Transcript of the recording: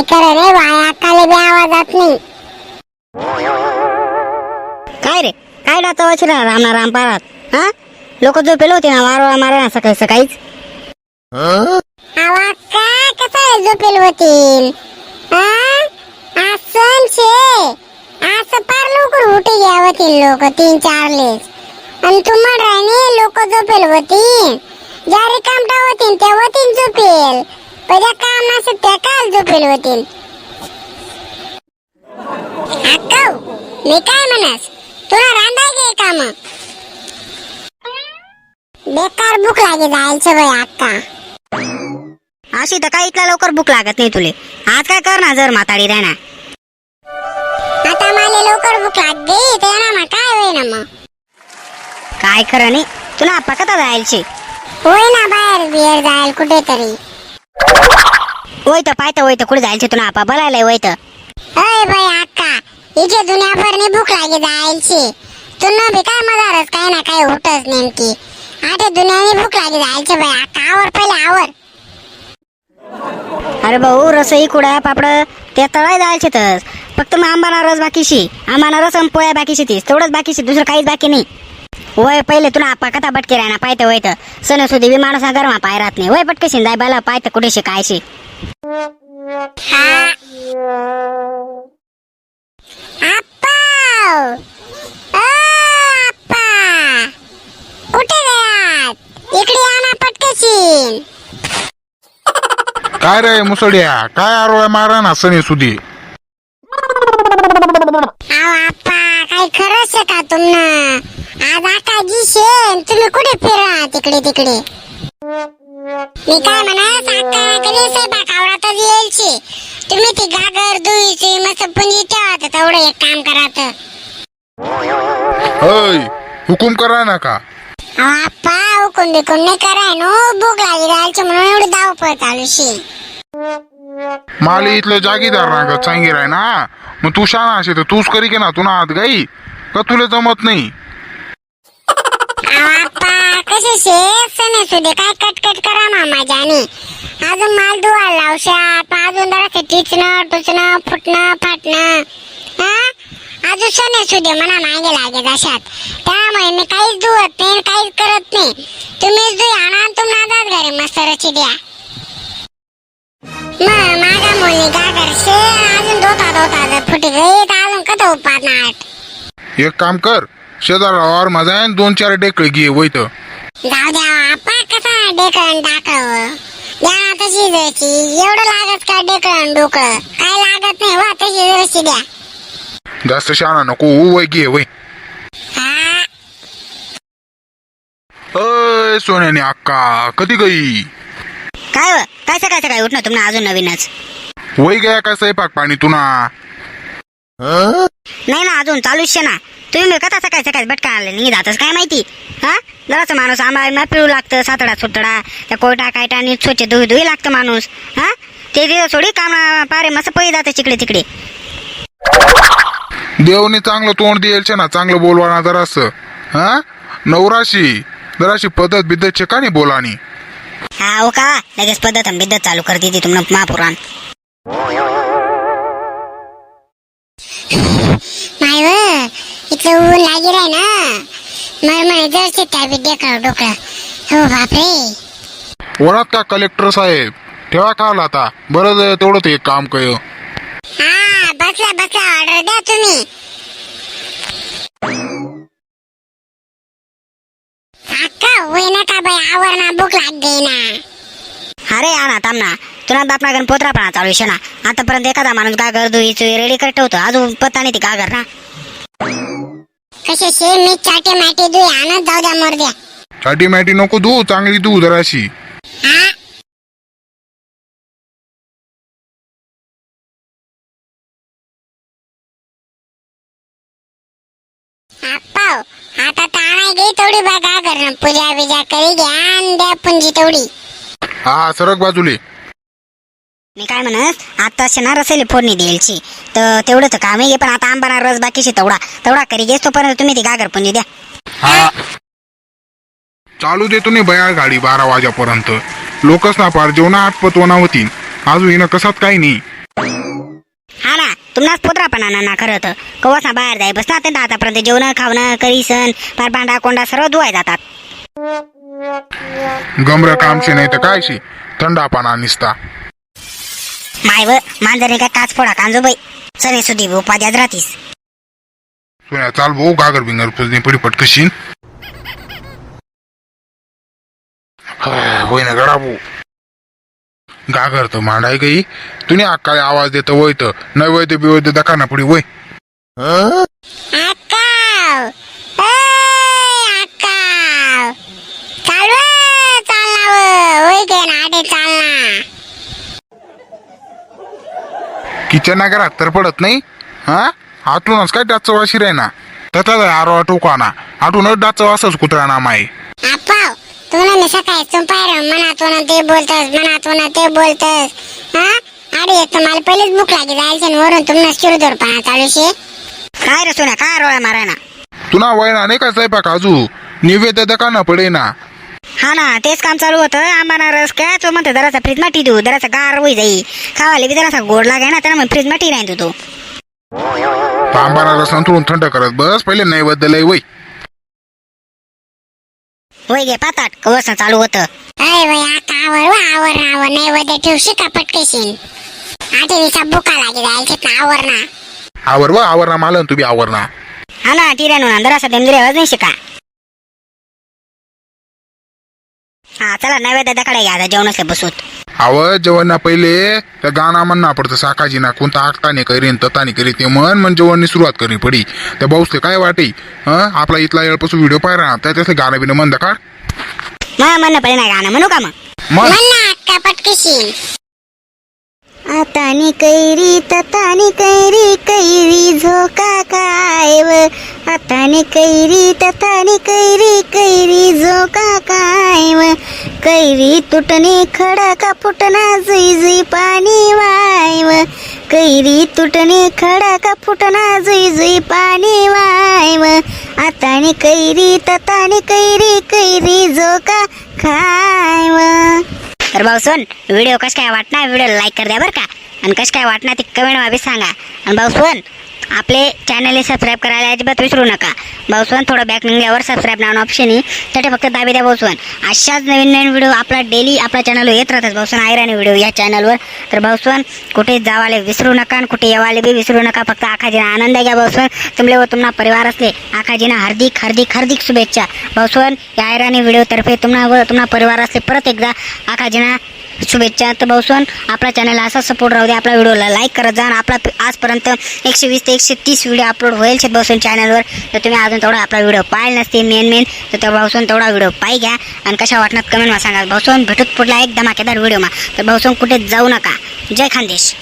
काय कर रे? वाय अक्काले बी आवाजात नाही. काय रे? काय डाचा वशिरा रामना रामपारात हा? लोक झोपेल होते ना वारोळा मारा सकाळी सकाळीच. अहो अक्का कसा झोपेल होतील? हा? असं शे. असं फार लवकर उठे होतील लोक तीन चार लेस आणि तू म्हणाने लोक झोपेल होतील. ज्या रिकामटा होतील त्या होतील झोपेल. पहिल्या काम नसत त्या काल झोपेल होतील? अक्का मी काय म्हणस? तुला रांधाय घे काम? बेकार भूक लागे जायचं बाई अक्का. अशी तर काही इथला लवकर भूक लागत नाही तुले. आज काय कर ना जर म्हाताडी राहणार आता मला लवकर भूक लागते ते ना मग काय होय ना मग? काय खरं नाही तुला कथा जायचे होय ना बाहेर बिहेर जाईल कुठेतरी. तर होय तर कुठे जायचे तुला? आप्पा बोलायला तर अय बाई अक्का इथे दुनियाभरने भूक लागे जायची. तुला बी काय मजारच काय ना काय होतच नेमकी. आता दुनियाने भूक लागे जायचे बाई अक्का आवर पहिले आवर. अरे भाऊ रसई कुड्या पापड? ते तळाय जायचे तर फक्त मग आंबाना रस बाकीशी. आंबाना रस आणि पोळ्या बाकीशी तीस. तेवढंच बाकीशी दुसरं काहीच बाकी नाही. वय पहिले तुला आप्पा कथा बटके राहणार पाय तर वय तर सणसुदी बी माणूस गरमा पाय राहत नाही. वय हा. आप्पा! अ, आप्पा! कुठे पटकशी. काय रे मुसड्या काय आरोळ्या मारा ना सनी सुधी काय खरंच आहे का तुमनं? आज आकाजी शेन तुम्ही कुठे फिरा? तिकडे तिकडे. मी काय म्हणत अक्का कधी स्वयंपाक आवरातच येईलची. तुम्ही ती गागर दुईची मस्त पुंजी ठेवा तर तेवढं एक काम करा तर. हय हुकुम करा ना का अहो आप्पा हुकून बिकून नाही कराय नो भूक लागली जायची म्हणून एवढी धावपळ चालू शे माले इथलं जागीदार ना ग चांगीर आहे ना? मग तू शाना असे तर तूच करी के ना तू ना आत गाई का तुला जमत नाही? अहो कसे शे सणे सुदे काय कटकट करा मामा जाने अजून माल धुवा आता अजून जरा टिचणं टुचणं फुटणं फाटणं. हा? अजून सणे सुदे म्हणा मागे लागे जशात. त्यामुळे मी काहीच धुवत नाही काहीच करत नाही. तुम्हीच धुया आणा आणि तुम्ही नादात घरी मस्त रची द्या. मग माझा मुली काय करशे अजून धोता धोता फुटी गई अजून कधी उपासणार एक काम कर शेजारावर माझा आहे दोन चार डेकळे घे वैत जाऊ द्या आपा कसा डेकळण टाकावं? द्या तशी जायची एवढं लागत का डेकळण डोकळं काय लागत नाही वा तशी जरशी द्या. जास्त शाना नको वय घे वय. हा. अय सोन्याने अक्का कधी गई? काय व? काय सकाळ सकाळी उठणं तुम्हाला अजून नवीनच? वय गया काय स्वयंपाक पाणी तुना? नाही ना अजून चालूच शे ना. तुम्ही कथा सकाळी सकाळी बटका आले नाही जातच काय माहिती? हा? जरासं माणूस आंबा पिळू लागतं सातडा सुतडा. त्या कोयटा कायटा आणि स्वच्छ धुई धुई लागतं माणूस. हा? ते दिवस सोडी काम पारे मस्त पळी जातं तिकडे तिकडे. देवने चांगलं तोंड द्यायचे ना चांगलं बोलवा ना जरास. हा? नवराशी जराशी पद्धत बिद्धत छे का नाही बोलानी? हा हो का? लगेच पद्धत आणि बिद्धत चालू करते ती तुम्हाला महापुराण. इथलं ऊन लागी राय ना. मला म्हणे जरशी त्या बी डेकळ डोकळं हो बापरे. वळात का कलेक्टर साहेब? ठेवा खावला आता. बरं झालं तेवढं ते एक काम कय हा बसला बसला. ऑर्डर द्या तुम्ही. अक्का होय ना का बाई? आवर ना भूक लाग गई ना. अरे आणा थांब ना. तुला बापना गण पोत्रापणा चालू ना आतापर्यंत एखादा माणूस गागर दुई चुई रेडी करत होतो अजून पत्ता नाही ती गागर ना. कसे शे मी चाटे माटे दुई आणत जाऊ द्या मोर द्या. साठी मॅटी नको धू चांगली धू जराशी. हा? आप्पाव आता ताणा गे तेवढी बघा करणं पूजा बिजा करी घ्या आणि द्या पुंजी तेवढी. हा सरक बाजूले. मी काय म्हणत आता ना रसेल फोडणी द्यायची तर तेवढं तर काम आहे पण आता आंबाना रस बाकीशी तेवढा. तेवढा करी घेस तोपर्यंत तुम्ही ती गागर पुंजी द्या. हा. चालू देतो नाही बयाळ गाडी बारा वाजेपर्यंत. लोकच ना पार जेवणा आठपतवना होती अजून हिनं कसात काही नाही हा ना तुम्हालाच पोत्रा पण आणा ना खरं तर. कवच ना बाहेर जाय बस ना आतापर्यंत जेवण खावणं करी सण पार भांडा कोंडा सर्व धुवाय जातात. गमर कामशी नाही तर कायशी थंडा पाना निसता. माय व मांजरने काय काच फोडा कांजो बाई सणे सुधी उपाध्यात राहतीस. सोन्या चाल भाऊ गागर बिंगर पुजणे पडी पटकशीन होय ना गडा भाऊ. गागर तर मांडाय गई. तुने अक्का आवाज देत वय तर न वय ते बिवय ते दका ना पुढे वय अक्काव ए, अक्काव चाल व, चाल ना व. होय गे ना आडे चाल ना किचन ना घरात तर पडत नाही. हा? आतूनच काय डाच वाशी राही ना त्याचा आरो टोका ना आठूनच डाच असंच कुत्रा ना माय. अप्पाव तुला मी सकाळी तुम पाहिलं मनातून ते बोलतस मनातून ते बोलतस. हा? अरे एक तर मला पहिलेच भूक लागी जायचं आणि वरून तुम्हाला शिरदोर पाहा चालू शे काय रे सोन्या काय रोळ्या माराय ना तुना वय ना नाही का स्वयंपाक आजू निवेद्य दका ना पडे ना हा ना तेच काम चालू होतं. आंबाना रस काय? तो म्हणतो जरासा फ्रीज माटी देऊ जरासा गार होई जाई. खावाले बी जरासा गोड लागे ना त्याला मग फ्रीज माटी राहीन तू तो तांबारा संतळून थंड करत बस पहिले नैवेद्य लय वय. होय गे पातात कवसन चालू होतं. अय वय आता आवर व आवर आवर नाही वद्या ठेवशी का पटकशीन आधी दिवसा भुका लागी जायचे आवर ना आवर व आवर ना मालन तुम्ही आवर ना हा ना टिऱ्यानो ना जरासा देमजुरी आवाज नाही शिका. हा चला नैवेद्य दकडे घ्या आता जेवणाचे बसूत आव जेवण ना पहिले त्या गाणं म्हणणं पडतं साकाजी ना कोणता आकताने करीन तताने करी ते म्हण म्हणजे जेवणनी सुरुवात करी पडी. त्या भाऊसले काय वाटे हं? आपला इथला येळपासून व्हिडिओ पाहिला ना त्याच्यातले गाणं बिणं म्हणता का मग म्हणणं पडे नाही गाणं म्हणू का मग? ना अक्का पटकशीन आतानी कैरी ततानी कैरी कैरी झोका काय व आतानी कैरी ततानी कैरी कैरी झोका काय व कैरी तुटणे खडा का फुटना जुई जुई पाणी वाय व कैरी तुटणे खडा का फुटना जुई जुई पाणी वाय व आतानी कैरी ततानी कैरी कैरी झोका खाय व तर भाऊ सोन व्हिडिओ कसं काय वाटणार? व्हिडिओ लाईक कर द्या बरं का. आणि कसं काय वाटणार ते कमेंटमध्ये सांगा. आणि भाऊ सोन आपले चॅनल सबस्क्राईब करायला अजिबात विसरू नका. भाऊसोन थोडं बॅक निघल्यावर सबस्क्राईब नावं ऑप्शन आहे. त्याचे फक्त दाबी द्या भाऊसोन अशाच नवीन नवीन व्हिडिओ आपला डेली आपल्या चॅनलवर येत राहतात. भाऊसोन आयराणी व्हिडिओ या चॅनलवर तर भाऊसोन कुठे जावाले विसरू नका आणि कुठे येवाले बी विसरू नका. फक्त आखाजीना आनंद घ्या भाऊसोन तुमले व तुम्हाला परिवार असले. आखाजीना हार्दिक हार्दिक हार्दिक शुभेच्छा. भाऊसोन या आयराणी व्हिडिओतर्फे तुम्हाला व तुम्हाला परिवार असले. परत एकदा आखाजीना शुभेच्छा. तर भाऊसोन आपला चॅनल असा सपोर्ट राहू दे आपल्या व्हिडिओला लाईक करत जा आपला आजपर्यंत एकशे वीस ते एकशे तीस व्हिडिओ अपलोड होईल शेत भाऊसोन चॅनलवर तर तुम्ही अजून तेवढा आपला व्हिडिओ पाहिला नसते मेन मेन तर त्या भाऊसोन तेवढा व्हिडिओ पाय घ्या. आणि कशा वाटणार कमेंटमा सांगा. भाऊसोन भेटूत पुढला एक धमाकेदार व्हिडिओमा तर भाऊसोन कुठे जाऊ नका. जय खानदेश.